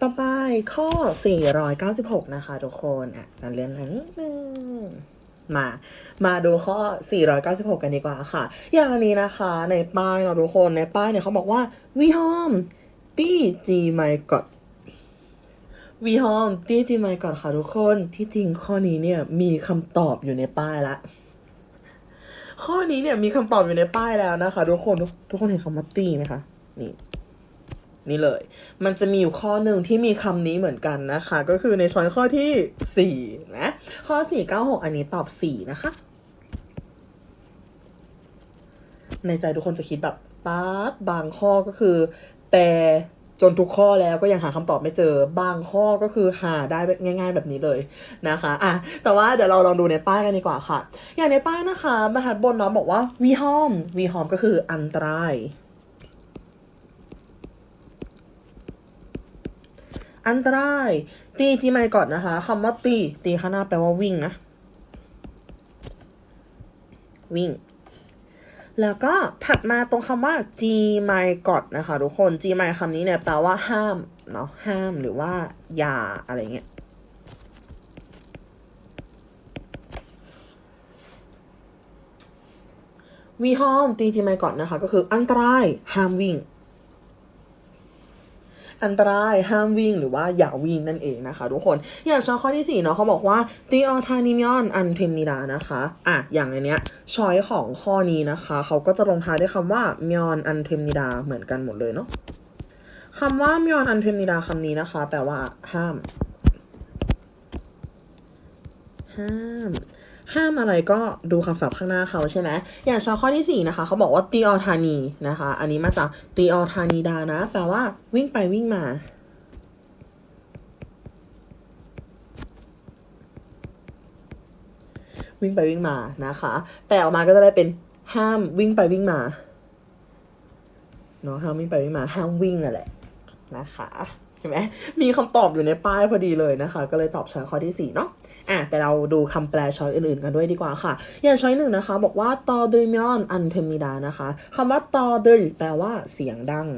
ต่อไปข้อ 496 นะคะทุกคนอะจะเรียนอันนิดนึงมา มาดูข้อ 496 กันดีกว่าค่ะ อย่างนี้นะคะ ในป้ายเนาะทุกคนในป้ายเนี่ยเขาบอกว่าวิหอมตี้จีไมกอดวีฮอมตี้จีไมกอดค่ะทุกคนที่จริงข้อนี้เนี่ยมีคำตอบอยู่ในป้ายละข้อนี้เนี่ยมีคำตอบอยู่ในป้ายแล้วนะคะ ทุกคนทุกทุกคนเห็นคำว่าตีไหมคะนี่ นี่เลย มันจะมีอยู่ข้อหนึ่งที่มีคำนี้เหมือนกันนะคะ ก็คือในช้อยข้อที่สี่นะ ข้อสี่เก้าหกอันนี้ตอบสี่นะคะ ในใจทุกคนจะคิดแบบป๊าดบางข้อก็คือแต่จนทุกข้อแล้วก็ยังหาคำตอบไม่เจอบางข้อก็คือหาได้ง่าย ๆ แบบนี้เลยนะคะอะแต่ว่าเดี๋ยวเราลองดูในป้ายกันดีกว่าค่ะ อย่างในป้ายนะคะบรรทัดบนเนาะบอกว่าวีฮอมวีฮอมก็คืออันตราย อันตราย ตีจีไม่ก่อนนะคะคำว่าตี ตีข้างหน้าแปลว่าวิ่งนะ วิ่ง แล้วก็ถัดมาตรงคำว่า G my god นะคะทุกคน G my คำนี้เนี่ยแปลว่าห้ามเนาะห้ามหรือว่าอย่าอะไรเงี้ยวีฮอมตีจีไม่ก่อนนะคะ ก็คืออันตรายห้ามวิ่ง อันตรายห้ามวิ่งหรือว่าอย่าวิ่งนั่นเองนะคะ ทุกคนอย่างช้อยข้อที่สี่เนาะเขาบอกว่าตีออทานิมอนอันเทมนิดานะคะอะอย่างในเนี้ยช้อยของข้อนี้นะคะ เขาก็จะลงท้ายด้วยคำว่ามอนอันเทมนิดาเหมือนกันหมดเลยเนาะคำว่ามอนอันเทมนิดาคำนี้นะคะ แปลว่าห้าม ห้าม ห้ามอะไรก็ดูคำศัพท์ข้างหน้าเขาใช่ไหมอย่างชอข้อที่สี่นะคะ เขาบอกว่าตีออธานีนะคะ อันนี้มาจากตีออธานีดานะ แปลว่าวิ่งไปวิ่งมาวิ่งไปวิ่งมานะคะ แปลออกมาก็จะได้เป็นห้ามวิ่งไปวิ่งมาเนาะห้ามวิ่งไปวิ่งมาห้ามวิ่งนั่นแหละนะคะ เห็นไหมมีคำตอบอยู่ในป้ายพอดีเลยนะคะ ก็เลยตอบช้อยข้อที่สี่เนาะอะแต่เราดูคำแปลช้อยอื่นๆกันด้วยดีกว่าค่ะ อย่างช้อยหนึ่งนะคะ บอกว่าตอดริมยอนอันเทมิดานะคะคำว่าตอดริแปลว่าเสียงดัง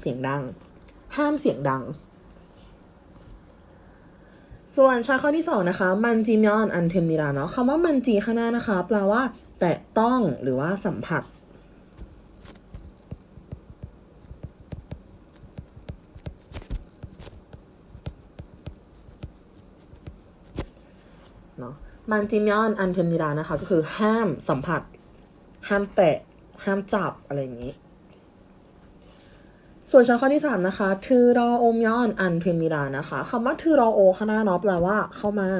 เสียงดัง ห้ามเสียงดัง ส่วนชาข้อที่สองนะคะ มันจีมยอนอันเทมนิราเนาะคำว่ามันจีข้างหน้านะคะ แปลว่า แตะต้องหรือว่าสัมผัส เนาะ มันจิมยอนอันเทมนิรานะคะ ก็คือห้ามสัมผัส ห้ามแตะ ห้ามจับอะไรอย่างนี้ ส่วนช้อยข้อที่สามนะคะทือรอโอมยอนอันเทมนิรานะคะคำว่าทือรอโอข้างหน้าเนาะแปลว่าเข้ามา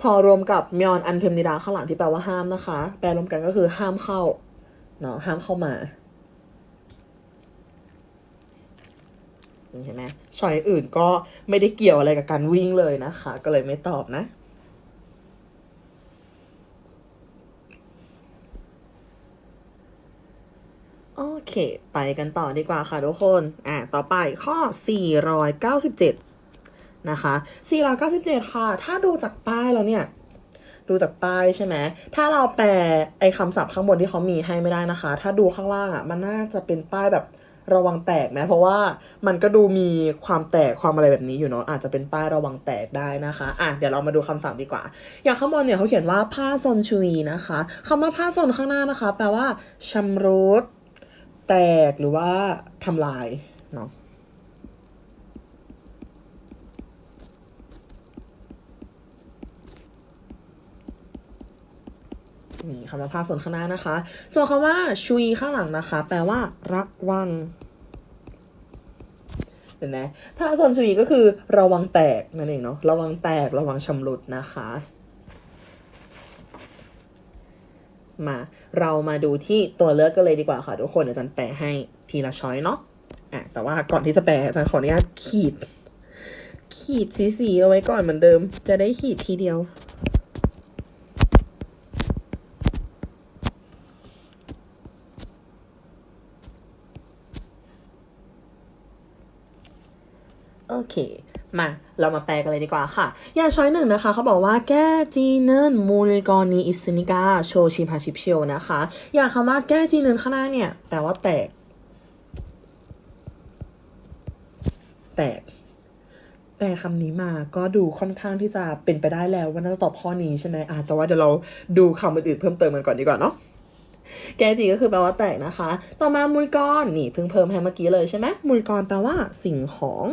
พอรวมกับมยอนอันเทมนิดาข้างหลังที่แปลว่าห้ามนะคะ แปลรวมกันก็คือห้ามเข้าเนาะห้ามเข้ามา นี่เห็นไหมชอยอื่นก็ไม่ได้เกี่ยวอะไรกับการวิ่งเลยนะคะ ก็เลยไม่ตอบนะ โอเค ไปกันต่อดีกว่าค่ะทุกคน อะต่อไปข้อ 497 นะคะ 497 ค่ะ ถ้าดูจากป้ายแล้วเนี่ยดูจากป้ายใช่ไหม ถ้าเราแปลไอ้คำศัพท์ข้างบนที่เขามีให้ไม่ได้นะคะ ถ้าดูข้างล่างอะ มันน่าจะเป็นป้ายแบบ ระวังแตกไหมเพราะว่ามันก็ดูมีความแตกความอะไรแบบนี้อยู่เนาะอาจจะเป็นป้ายระวังแตกได้นะคะอะเดี๋ยวเรามาดูคำศัพท์ดีกว่า อย่างข้างบนเนี่ยเขาเขียนว่าผ้าซนชุยนะคะคำว่าผ้าซนข้างหน้านะคะ แปลว่าชำรุดแตกหรือว่าทำลายเนาะ นี่คำว่าภาส่วนข้างหน้านะคะ ส่วนคำว่าชุยข้างหลังนะคะ แปลว่า ระวังเห็นไหมถ้าส่วนชุยก็คือ ระวังแตกนั่นเองเนาะระวังแตกระวังชำรุดนะคะ มาเรามาดูที่ตัวเลือกกันเลยดีกว่าค่ะทุกคนเดี๋ยวจันแปลให้ทีละช้อยเนาะอะแต่ว่าก่อนที่จะแปลจันขออนุญาตขีด ขีดสีๆเอาไว้ก่อนเหมือนเดิม จะได้ขีดทีเดียว เค มาเรามาแปลกันเลยดีกว่าค่ะ อย่างช้อยหนึ่งนะคะเขาบอกว่าแก้จีเนินมูลกรณีอิสนิกาโชชิมฮาชิพเชียวนะคะ อย่างคำว่าแก้จีเนินข้างหน้าเนี่ย แปลว่าแตก แตกแปลคำนี้มาก็ดูค่อนข้างที่จะเป็นไปได้แล้วว่าน่าจะตอบข้อนี้ใช่ไหมอะแต่ว่าเดี๋ยวเราดูคำอื่นๆเพิ่มเติมกันก่อนดีกว่าเนาะแกจีก็คือแปลว่าแตกนะคะ ต่อมามูลกรนี่เพิ่งเพิ่มให้เมื่อกี้เลยใช่ไหมมูลกรแปลว่าสิ่งของ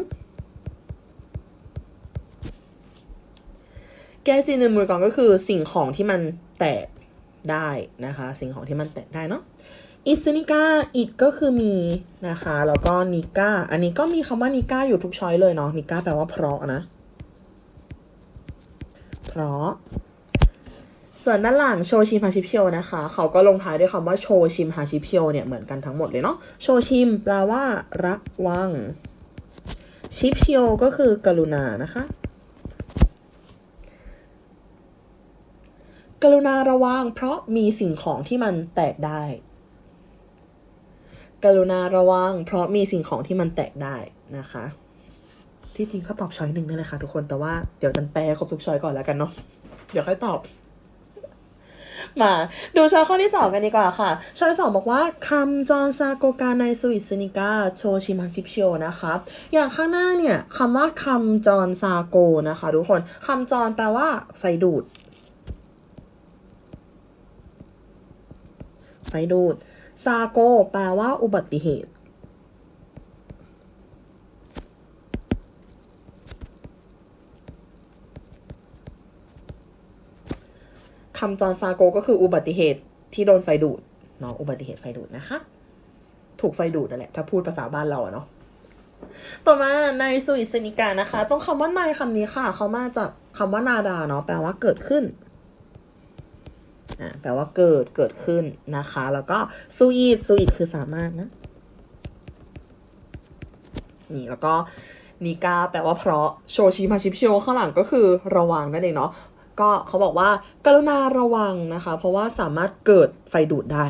แก้จีนในมูลกรก็คือสิ่งของที่มันแตกได้นะคะ สิ่งของที่มันแตกได้เนาะอิสนิก้าอิดก็คือมีนะคะ แล้วก็นิก้าอันนี้ก็มีคำว่านิก้าอยู่ทุกช้อยเลยเนาะนิก้าแปลว่าเพราะนะเพราะส่วนด้านหลังโชชิมฮาชิพียนะคะ เขาก็ลงท้ายด้วยคำว่าโชชิมฮาชิพียเนี่ยเหมือนกันทั้งหมดเลยเนาะโชชิมแปลว่าระวังชิพียก็คือกรุณานะคะ กรุณาระวังเพราะมีสิ่งของที่มันแตกได้ กรุณาระวัง เพราะมีสิ่งของที่มันแตกได้นะคะ ที่จริงเขาตอบช้อยหนึ่งนี่แหละค่ะทุกคนแต่ว่าเดี๋ยวจันแปลครบทุกช้อยก่อนแล้วกันเนาะเดี๋ยวค่อยตอบมาดูช้อยข้อที่สองกันดีกว่าค่ะช้อยสองบอกว่าคำจอนซาโกกาในสุอิสนิกาโชชิมาชิปชียวนะคะอย่างข้างหน้าเนี่ยคำว่าคำจอนซาโกนะคะ ทุกคนคำจอนแปลว่าไฟดูด ไฟดูด ซาโก แปลว่าอุบัติเหตุ คำจอนซาโกก็คืออุบัติเหตุที่โดนไฟดูดเนาะอุบัติเหตุไฟดูดนะคะ ถูกไฟดูดนั่นแหละ ถ้าพูดภาษาบ้านเราเนาะต่อมาในสุอิสนิกานะคะ ต้องคำว่าในคำนี้ค่ะ เขามาจากคำว่านาดาเนาะแปลว่าเกิดขึ้น อ่าแปลว่าเกิดเกิดขึ้นนะคะ แล้วก็ซูอีซูอีคือสามารถนะ นี่แล้วก็นิกาแปลว่าเพราะโชชิมาชิปโชข้างหลังก็คือระวังนั่นเองเนาะก็เขาบอกว่าการุณาระวังนะคะ เพราะว่าสามารถเกิดไฟดูดได้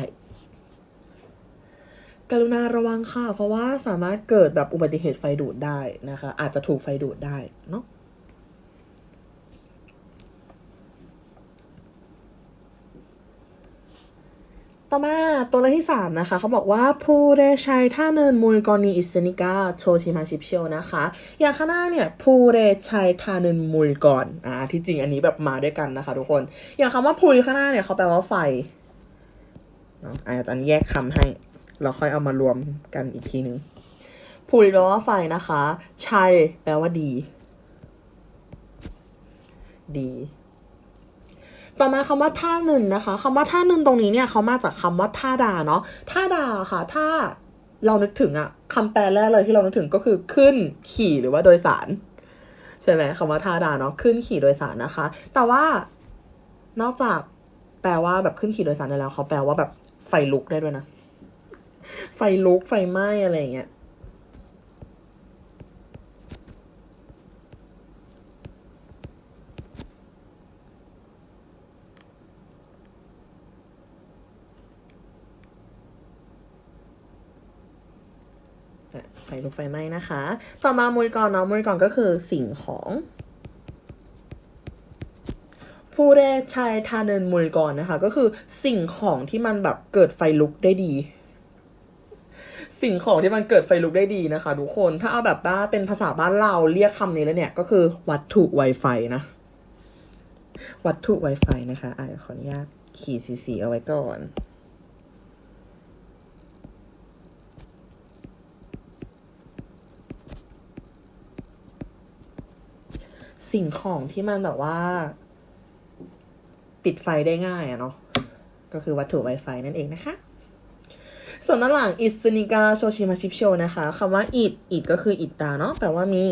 กรุณาระวังค่ะ เพราะว่าสามารถเกิดแบบอุบัติเหตุไฟดูดได้นะคะ อาจจะถูกไฟดูดได้เนาะ ต่อมาตัวเลือกที่สามนะคะเขาบอกว่าผู้ได้ใช้ท่าเนินมูลกรณีอิสนิกาโชชิมาชิเชียวนะคะอย่างข้างหน้าเนี่ยผู้ได้ใช้ท่าเนินมูลก่อนอ่าที่จริงอันนี้แบบมาด้วยกันนะคะทุกคน อย่างคำว่าพุยข้างหน้าเนี่ยเขาแปลว่าไฟเนาะอาจารย์แยกคำให้ เราค่อยเอามารวมกันอีกทีนึงพุยแปลว่าไฟนะคะชัยแปลว่าดี ดี ต่อมาคำว่าท่าหนึนนะคะคำว่าท่าหนึนตรงนี้เนี่ยเขามาจากคำว่าท่าดาเนาะท่าดาค่ะถ้าเรานึกถึงอะคำแปลแรกเลยที่เรานึกถึงก็คือขึ้นขี่หรือว่าโดยสาร ใช่ไหมคำว่าท่าดาเนาะขึ้นขี่โดยสารนะคะ แต่ว่านอกจากแปลว่าแบบขึ้นขี่โดยสารได้แล้วเขาแปลว่าแบบไฟลุกได้ด้วยนะ ไฟลุกไฟไหม้อะไรอย่างเงี้ย อะไฟไฟไหม้นะคะ ต่อมามูลกรเนาะมูลกรก็คือสิ่งของผู้ได้ใช้ทาเนินมูลกรนะคะ ก็คือสิ่งของที่มันแบบเกิดไฟลุกได้ดี สิ่งของที่มันเกิดไฟลุกได้ดีนะคะทุกคนถ้าเอาแบบว่าเป็นภาษาบ้านเราเรียกคำนี้แล้วเนี่ย ก็คือวัตถุไวไฟนะ วัตถุไวไฟนะคะอะขออนุญาตขีดสีๆเอาไว้ก่อน สิ่งของที่มันแบบว่าปิดไฟได้ง่ายอะเนาะก็คือวัตถุ Wi-Fi นั่นเองนะคะ ส่วนด้านหลังอิสนิกาโชชิมาชิปโชนะคะคำว่าอิดอิดก็คืออิดตาเนาะแปลว่ามี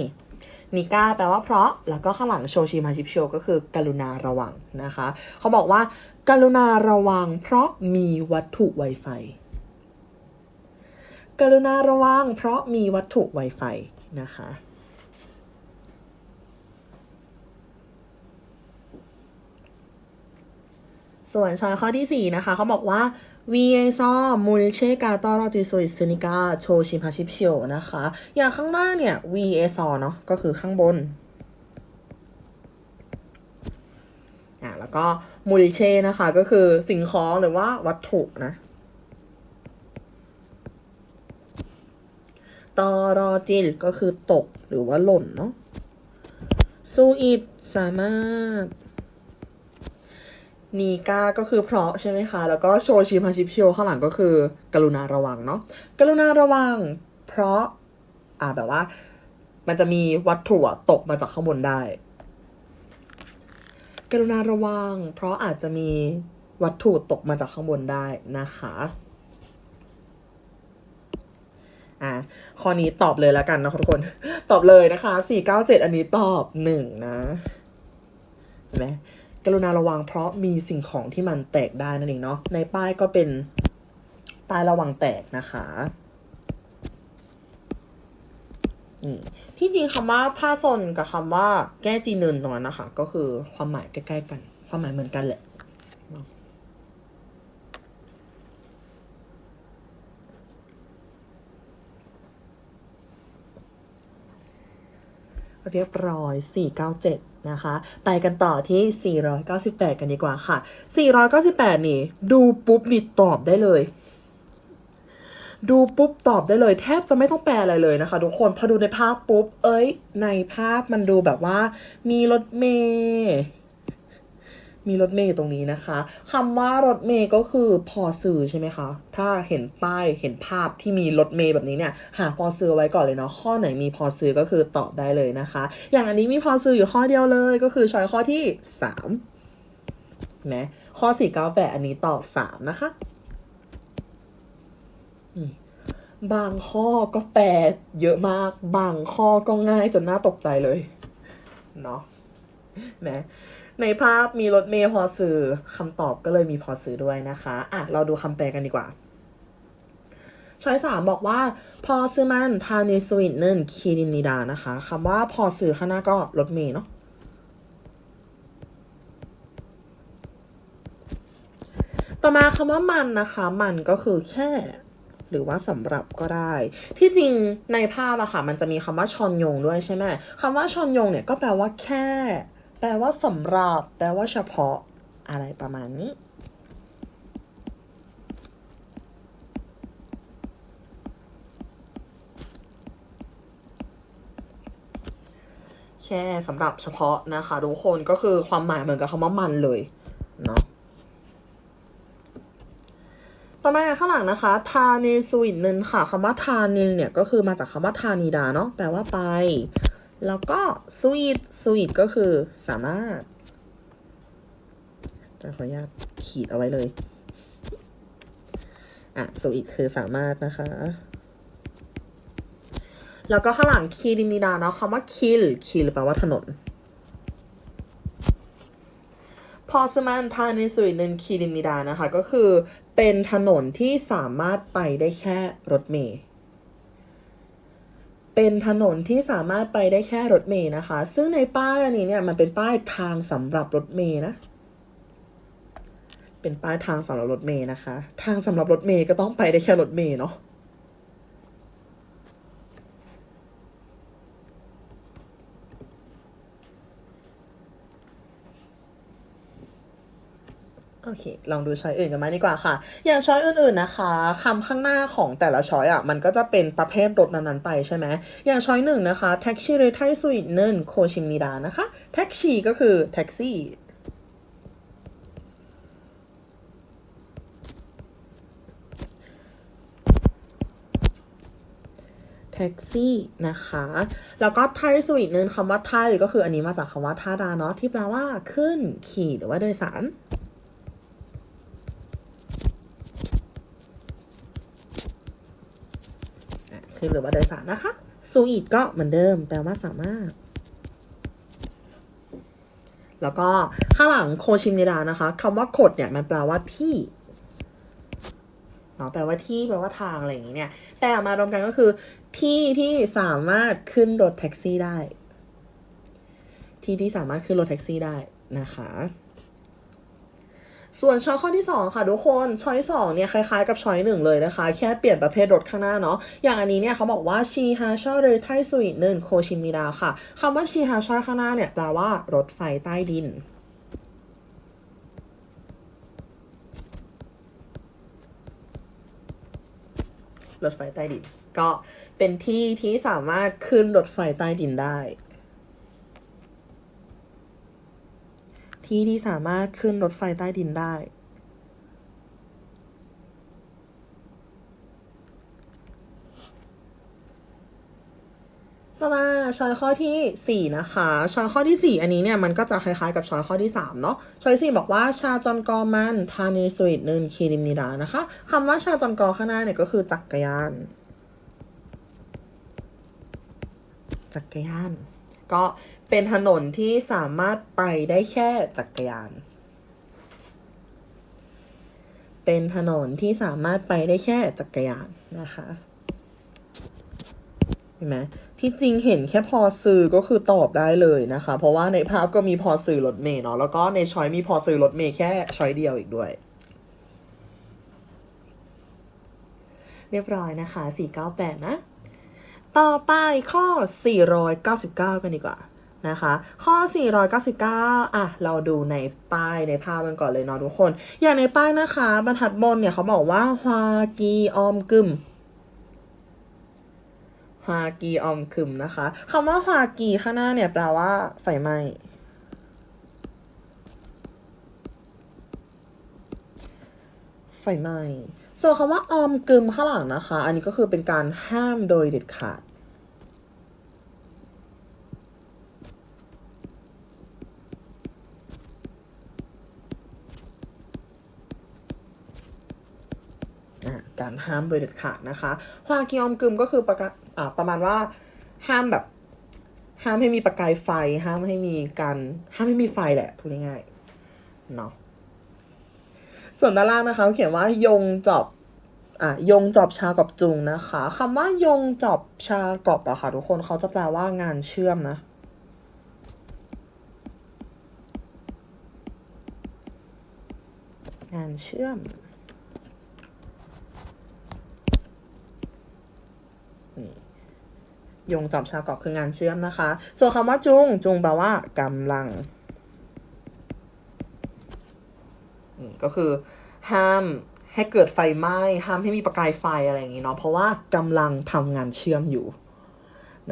นิกาแปลว่าเพราะ แล้วก็ข้างหลังโชชิมาชิปโชก็คือ กรุณาระวังนะคะ เขาบอกว่า กรุณาระวัง เพราะมีวัตถุ Wi-Fi กรุณาระวัง เพราะมีวัตถุ Wi-Fi นะคะ ส่วนช้อยข้อที่ 4 นะคะ เขาบอกว่า VSO m u l c h e g a t o r o g i s o i s u n i k a c h o s h i m p a s h i p i o นะคะ อย่างข้างหน้าเนี่ย VSO เนาะก็คือข้างบนอะแล้วก็ m u l c h e นะคะ ก็คือสิ่งของหรือว่าวัตถุนะตอรอจิลก็คือตกหรือว่าหล่นเนาะซูอิดสามารถ นีกาก็คือเพราะใช่ไหมคะ แล้วก็โชชิมาชิปโชข้างหลังก็คือ กรุณาระวังเนาะกรุณาระวัง เพราะอ่าแบบว่า มันจะมีวัตถุตกมาจากข้างบนได้ กรุณาระวัง เพราะอาจจะมีวัตถุตกมาจากข้างบนได้นะคะอะข้อนี้ตอบเลยแล้วกันนะคะทุกคน ตอบเลยนะคะสี่เก้าเจ็ดอันนี้ตอบหนึ่งนะเห็นไหม กรุณาระวังเพราะมีสิ่งของที่มันแตกได้นั่นเองเนาะในป้ายก็เป็นป้ายระวังแตกนะคะนี่ที่จริงคำว่าผ้าซนกับคำว่าแก้จีเนินตรงนั้นนะคะ ก็คือความหมายใกล้ๆกัน ความหมายเหมือนกันแหละเรียบร้อย 497 นะคะ ไปกันต่อที่ 498 กันดีกว่าค่ะ 498 นี่ ดูปุ๊บนี่ตอบได้เลย ดูปุ๊บตอบได้เลย แทบจะไม่ต้องแปลอะไรเลยนะคะ ทุกคนพอดูในภาพปุ๊บ เอ้ย ในภาพมันดูแบบว่า มีรถเมย์ มีรถเมย์อยู่ตรงนี้นะคะคำว่ารถเมย์ก็คือพอสื่อใช่ไหมคะ ถ้าเห็นป้ายเห็นภาพที่มีรถเมย์แบบนี้เนี่ย หาพอซื้อไว้ก่อนเลยเนาะ ข้อไหนมีพอซื้อก็คือตอบได้เลยนะคะ อย่างอันนี้มีพอซื้ออยู่ข้อเดียวเลย ก็คือช้อยข้อที่สามเห็นไหมข้อสี่ก้าแปดอันนี้ตอบสามนะคะบางข้อก็แปลเยอะมาก บางข้อก็ง่ายจนน่าตกใจเลย เนาะแหม ในภาพมีรถเมย์พอซื้อคำตอบก็เลยมีพอซื้อด้วยนะคะ อะ เราดูคำแปลกันดีกว่าช้อยสามบอกว่าพอซื้อมันทานิสวินเนนคีรินิดานะคะคำว่าพอซื้อข้างหน้าก็รถเมย์เนาะต่อมาคำว่ามันนะคะ มันก็คือแค่หรือว่าสำหรับก็ได้ ที่จริงในภาพอะค่ะ มันจะมีคำว่าชอนยงด้วยใช่ไหมคำว่าชอนยงเนี่ยก็แปลว่าแค่ แปลว่าสำหรับ แปลว่าเฉพาะ อะไรประมาณนี้ แช่สำหรับเฉพาะนะคะ ทุกคนก็คือความหมายเหมือนกับคำว่ามันเลยเนาะต่อมาข้างหลังนะคะ ทานิลสวินนึนค่ะคำว่าทานิลเนี่ยก็คือมาจากคำว่าทานิดาเนาะแปลว่าไป แล้วก็สวีทสวีทก็คือสามารถจะขออนุญาตขีดเอาไว้เลย อะสวีทคือสามารถนะคะ แล้วก็ข้างหลังคีดินิดาเนาะคำว่าคิลคิลแปลว่าถนนพอสมันทานิสุยนึนคีดินิดานะคะ ก็คือเป็นถนนที่สามารถไปได้แค่รถเมล์ เป็นถนนที่สามารถไปได้แค่รถเมล์นะคะ ซึ่งในป้ายอันนี้เนี่ยมันเป็นป้ายทางสำหรับรถเมล์นะ เป็นป้ายทางสำหรับรถเมล์นะคะ ทางสำหรับรถเมล์ก็ต้องไปได้แค่รถเมล์เนาะ โอเค ลองดูช้อยอื่นกันมาดีกว่าค่ะ อย่างช้อยอื่นๆนะคะคำข้างหน้าของแต่ละช้อยอะ มันก็จะเป็นประเภทรถนั้นๆไปใช่ไหม อย่างช้อยหนึ่งนะคะแท็กซี่เรไทสวีทเนินโคชิมิดานะคะแท็กซี่ก็คือแท็กซี่แท็กซี่นะคะ แล้วก็ไทสวีทเนินคำว่าไทก็คืออันนี้มาจากคำว่าท่าดาเนาะที่แปลว่าขึ้นขี่หรือว่าโดยสาร คือหรือว่าโดยสารนะคะซูอิดก็เหมือนเดิม แปลว่าสามารถ แล้วก็ข้างหลังโคชิมนิดานะคะคำว่าขดเนี่ยมันแปลว่าที่เนาะแปลว่าที่แปลว่าทางอะไรอย่างนี้เนี่ยแปลออกมารวมกันก็คือ ที่ที่สามารถขึ้นรถแท็กซี่ได้ ที่ที่สามารถขึ้นรถแท็กซี่ได้นะคะ ส่วนช้อยข้อที่ 2 ค่ะทุกคนช้อยสองเนี่ยคล้ายๆกับช้อยหนึ่งเลยนะคะ แค่เปลี่ยนประเภทรถข้างหน้าเนาะอย่างอันนี้เนี่ยเขาบอกว่าชีฮาชอเรไทสุยหนึ่งโคชิมิดาค่ะคำว่าชีฮาชอข้างหน้าเนี่ยแปลว่ารถไฟใต้ดินรถไฟใต้ดิน ก็เป็นที่ที่สามารถขึ้นรถไฟใต้ดินได้ ที่ที่สามารถขึ้นรถไฟใต้ดินได้ ต่อมาช้อยข้อที่ 4 นะคะช้อยข้อที่ 4 อันนี้เนี่ยมันก็จะคล้ายๆกับช้อยข้อที่ 3 เนาะช้อย4บอกว่าชาจอนกอมันทานิสวิตนึนคีริมนิดานะคะคำว่าชาจอนกอข้างหน้าเนี่ยก็คือจักรยาน จักรยาน ก็เป็นถนนที่สามารถไปได้แค่จักรยาน เป็นถนนที่สามารถไปได้แค่จักรยานนะคะเห็นไหมที่จริงเห็นแค่พอสื่อก็คือตอบได้เลยนะคะ เพราะว่าในภาพก็มีพอสื่อรถเมย์เนาะแล้วก็ในช้อยมีพอสื่อรถเมย์แค่ช้อยเดียวอีกด้วย เรียบร้อยนะคะ 498 นะ ต่อไปข้อ 499 กันดีกว่านะคะ ข้อ 499 อะ เราดูในป้ายในภาพกันก่อนเลยเนาะทุกคน อย่างในป้ายนะคะ บรรทัดบนเนี่ยเขาบอกว่าฮวากีออมกึมฮวากีออมคึมนะคะคำว่าฮวากีข้างหน้าเนี่ยแปลว่าไฟไหม้ไฟไหม้ส่วนคำว่าออมกึมข้างหลังนะคะ อันนี้ก็คือเป็นการห้ามโดยเด็ดขาด อะ การห้ามโดยเด็ดขาดนะคะฮวากิออมกึมก็คือประกาประมาณว่าห้ามแบบ ห้ามให้มีประกายไฟ ห้ามให้มีการห้ามให้มีไฟแหละพูดง่ายๆเนาะส่วนด้านล่างนะคะเขียนว่ายงจอบอะยงจอบชากับจุงนะคะคำว่ายงจอบชากอบอะค่ะ ทุกคนเขาจะแปลว่างานเชื่อมนะงานเชื่อม ยงจอบชาวเกาะคืองานเชื่อมนะคะ ส่วนคำว่าจุง จุงแปลว่ากำลังก็คือห้ามให้เกิดไฟไหม้ห้ามให้มีประกายไฟอะไรอย่างนี้เนาะเพราะว่ากำลังทำงานเชื่อมอยู่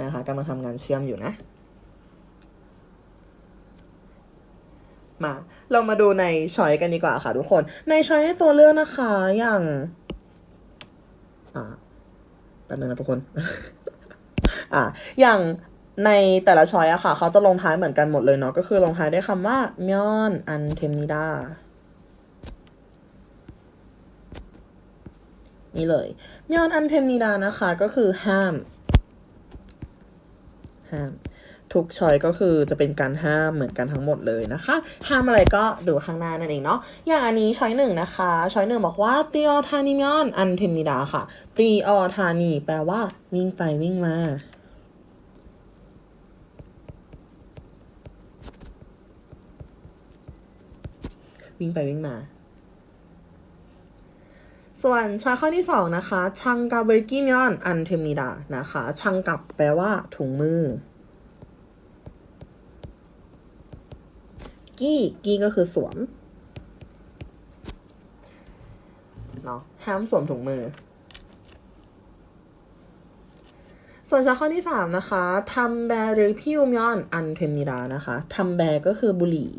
นะคะกำลังทำงานเชื่อมอยู่นะมาเรามาดูในช้อยกันดีกว่าค่ะทุกคน ในช้อยในตัวเลือกนะคะอย่างอ่าแป๊บนึงนะทุกคน อะอย่างในแต่ละช้อยอะค่ะ เขาจะลงท้ายเหมือนกันหมดเลยเนาะก็คือลงท้ายด้วยคำว่ามยอนอันเทมนิดานี่เลยมยอนอันเทมนิดานะคะ ก็คือห้าม ห้าม ทุกช้อยก็คือจะเป็นการห้ามเหมือนกันทั้งหมดเลยนะคะ ห้ามอะไรก็ดูข้างหน้านั่นเองเนาะอย่างอันนี้ช้อยหนึ่งนะคะช้อยหนึ่งบอกว่าตีออทานิมยอนอันเทมนิดาค่ะตีออทานีแปลว่า วิ่งไปวิ่งมาวิ่งไปวิ่งมา ส่วนชอยข้อที่สองนะคะ ชังกาเบรกิมยอน อันเทมนิดานะคะ ชังกับแปลว่าถุงมือ กี้กี้ก็คือสวมเนาะห้ามสวมถุงมือ ส่วนชอยข้อที่สามนะคะทำแบหรือพิวมยอนอันเทมนิดานะคะทำแบก็คือบุหรี่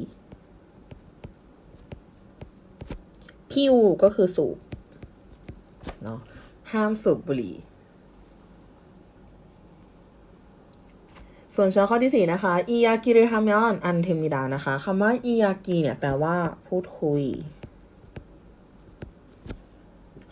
พิวก็คือสูบเนาะห้ามสูบบุหรี่ ส่วนช้อยข้อที่สี่นะคะอียากิริฮามยอนอันเทมิดานะคะคำว่าอียากิเนี่ยแปลว่า พูดคุย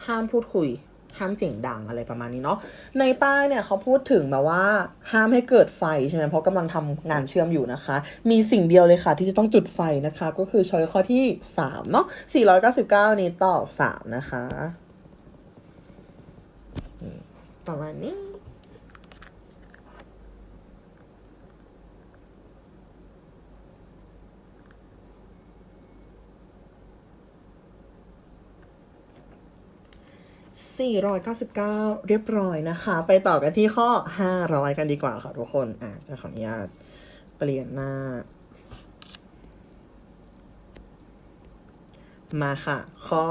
ห้ามพูดคุย ห้ามเสียงดังอะไรประมาณนี้เนาะในป้ายเนี่ยเขาพูดถึงแบบว่า ห้ามให้เกิดไฟใช่ไหมเพราะกำลังทำงานเชื่อมอยู่นะคะ มีสิ่งเดียวเลยค่ะ ที่จะต้องจุดไฟนะคะ ก็คือช้อยข้อที่สามเนาะ499 นี้ต่อสามนะคะประมาณนี้ 499 เรียบร้อยนะคะ ไปต่อกันที่ข้อ 500 กันดีกว่าค่ะทุกคนอะจะขออนุญาตเปลี่ยนหน้า มาค่ะ ข้อ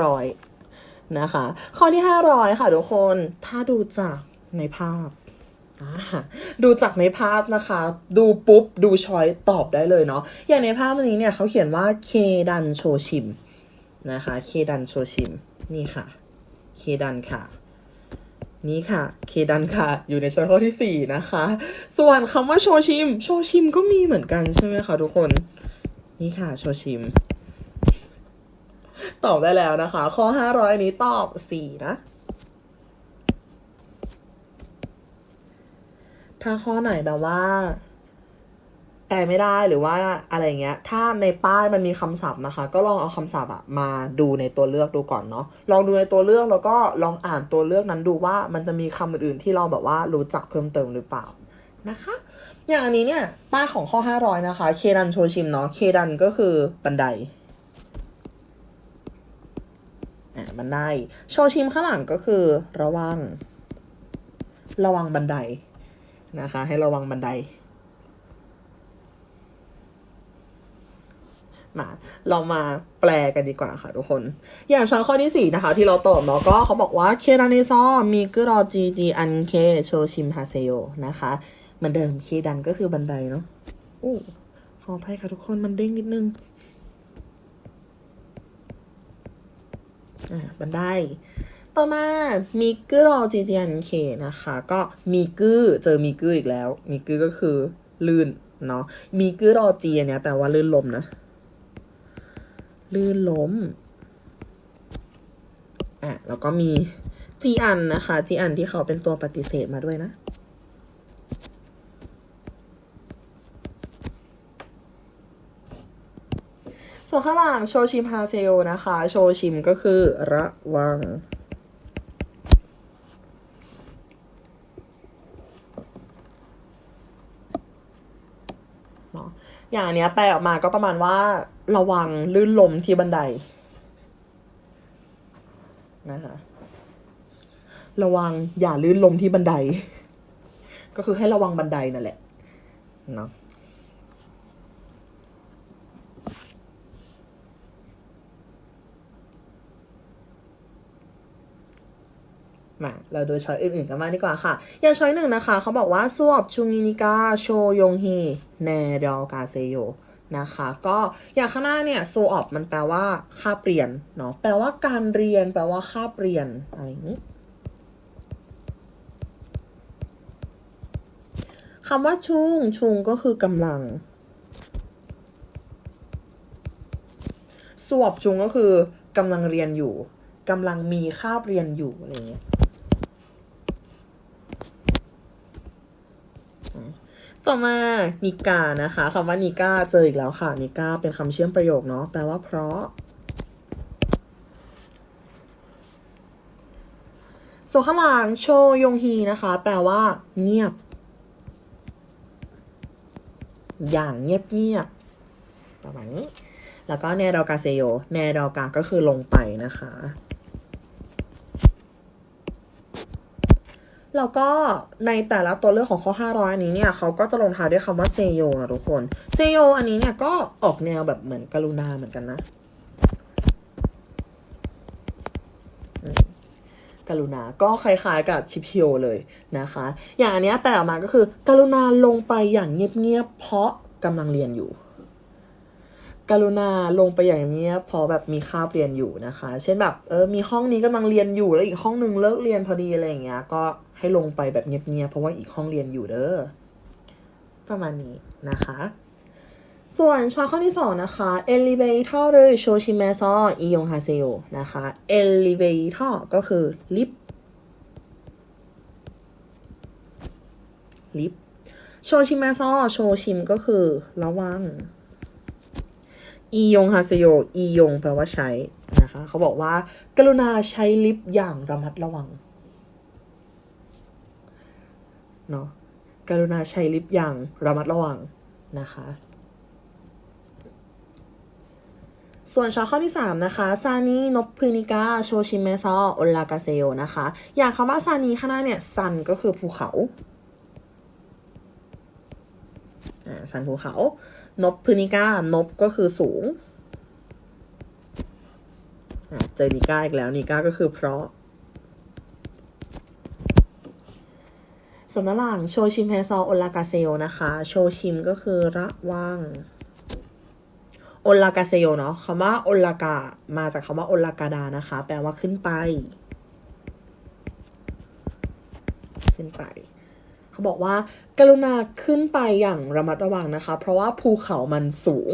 500 นะคะ ข้อที่ 500 ค่ะทุกคนถ้าดูจากในภาพดูจากในภาพนะคะ ดูปุ๊บ ดูชอยตอบได้เลยเนาะอย่างในภาพนี้เนี่ยเขาเขียนว่าเคดันโชชิมนะคะ เคดันโชชิม นี่ค่ะ เคดันค่ะ นี่ค่ะเคดันค่ะ อยู่ในช้อยข้อที่ 4 นะคะ ส่วนคำว่าโชชิม โชชิมก็มีเหมือนกันใช่ไหมคะทุกคน นี่ค่ะโชชิม ตอบได้แล้วนะคะ ข้อ 500 อันนี้ตอบ 4 นะถ้าข้อไหนแบบว่า แปลไม่ได้หรือว่าอะไรเงี้ย ถ้าในป้ายมันมีคำศัพท์นะคะ ก็ลองเอาคำศัพท์อะมาดูในตัวเลือกดูก่อนเนาะ ลองดูในตัวเลือกแล้วก็ลองอ่านตัวเลือกนั้นดูว่ามันจะมีคำอื่นๆที่เราแบบว่ารู้จักเพิ่มเติมหรือเปล่านะคะ อย่างอันนี้เนี่ยป้ายของข้อ 500 นะคะ เคดันโชชิมเนาะ เคดันก็คือบันไดอะบันได โชชิมข้างหลังก็คือระวัง ระวังบันไดนะคะ ให้ระวังบันได มาเรามาแปลกันดีกว่าค่ะทุกคน อย่างช้อยข้อที่ 4 นะคะ ที่เราตอบเนาะก็เขาบอกว่าเคราเนซอมีกรอจีจีอันเคโชชิมฮาเซโยนะคะเหมือนเดิมเคดันก็คือบันไดเนาะอู้ขออภัยค่ะทุกคนมันเด้งนิดนึงอ่าบันไดต่อมา มีกึรอจีจีอันเคนะคะ ก็มีกึเจอมีกึอีกแล้ว มีกึก็คือลื่นเนาะ มีกึรอจีอันเนี้ยแปลว่าลื่นลมนะ ลื่นล้มอะแล้วก็มีจีอันนะคะจีอันที่เขาเป็นตัวปฏิเสธมาด้วยนะส่วนข้างหลังโชชิมฮาเซโยนะคะ โชชิมก็คือระวังเนาะอย่างเนี้ยแปลออกมาก็ประมาณว่า ระวังลื่นลมที่บันไดนะคะระวังอย่าลื่นลมที่บันได ก็คือให้ระวังบันไดนั่นแหละเนาะมาเราดูช้อยอื่นๆกันมางดีกว่าค่ะ อย่างช้อยหนึ่งนะคะ เขาบอกว่าสวบชุงินิกาโชยงฮีเนเดลกาเซโย นะคะ ก็อย่างข้างหน้าเนี่ยโซออบมันแปลว่าค่าเปลี่ยนเนาะแปลว่าการเรียน แปลว่าค่าเปลี่ยนอะไรอย่างนี้คำว่าชุงชุงก็คือกำลังสวบจุงก็คือกำลังเรียนอยู่กำลังมีคาบเรียนอยู่อะไรเงี้ย ต่อมานิกานะคะคำว่านิกาเจออีกแล้วค่ะนิกาเป็นคำเชื่อมประโยคเนาะแปลว่าเพราะ ส่วนข้างหลังโชยงฮีนะคะ แปลว่า เงียบ อย่างเงียบเงียบประมาณนี้ แล้วก็เนรอกาเซโยเนรอกาก็คือลงไปนะคะ แล้วก็ในแต่ละตัวเลือกของข้อ 500 อันนี้เนี่ยเขาก็จะลงท้ายด้วยคำว่าเซโยนะทุกคนเซโยอันนี้เนี่ยก็ออกแนวแบบเหมือนกรุณาเหมือนกันนะกรุณา ก็คล้ายๆกับชิพเชียวเลยนะคะ อย่างอันนี้แปลออกมาก็คือ กรุณาลงไปอย่างเงียบๆ เพราะกำลังเรียนอยู่ กรุณาลงไปอย่างเงียบเพราะแบบมีคาบเรียนอยู่นะคะ เช่นแบบเออมีห้องนี้กำลังเรียนอยู่แล้วอีกห้องนึงเลิกเรียนพอดีอะไรอย่างเงี้ย ก็ ให้ลงไปแบบเงียบๆเพราะว่าอีกห้องเรียนอยู่เด้อประมาณนี้นะคะ ส่วนช้อยข้อที่สองนะคะ elevator หรือ shoshimaso อิยงฮาเซโยนะคะ elevator ก็คือลิฟต์ลิฟต์โชชิมาซอโชชิมก็คือระวังอียงฮาเซโยอียงแปลว่าใช้นะคะ เขาบอกว่า กรุณาใช้ลิฟต์อย่างระมัดระวัง เนาะกรุณาใช้ลิฟต์อย่างระมัดระวังนะคะ ส่วนช้อยข้อที่ 3 นะคะ ซานินบพนิกา โชชิเมซอโอลากาเซโยนะคะ อย่างคำว่าซานิข้างหน้าเนี่ย ซันก็คือภูเขาอ่าซันภูเขา นบพนิกานบก็คือสูงอ่าเจอนิก้าอีกแล้วนิก้าก็คือเพราะ ส่วนด้านหลังโชชิมแฮซอโอลากาเซโยนะคะ โชชิมก็คือระวังโอลากาเซโยเนาะคำว่าโอลากามาจากคำว่าโอลากาดานะคะ แปลว่าขึ้นไป ขึ้นไป เขาบอกว่า กรุณาขึ้นไปอย่างระมัดระวังนะคะ เพราะว่าภูเขามันสูง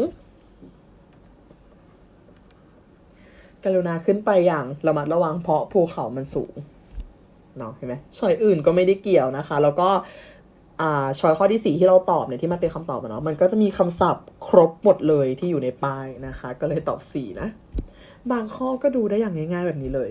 กรุณาขึ้นไปอย่างระมัดระวังเพราะภูเขามันสูง เนาะเห็นไหมช้อยอื่นก็ไม่ได้เกี่ยวนะคะ แล้วก็อ่าช้อยข้อที่สี่ที่เราตอบเนี่ยที่มันเป็นคำตอบเนาะมันก็จะมีคำศัพท์ครบหมดเลยที่อยู่ในป้ายนะคะ ก็เลยตอบสี่นะ บางข้อก็ดูได้อย่างง่ายๆแบบนี้เลย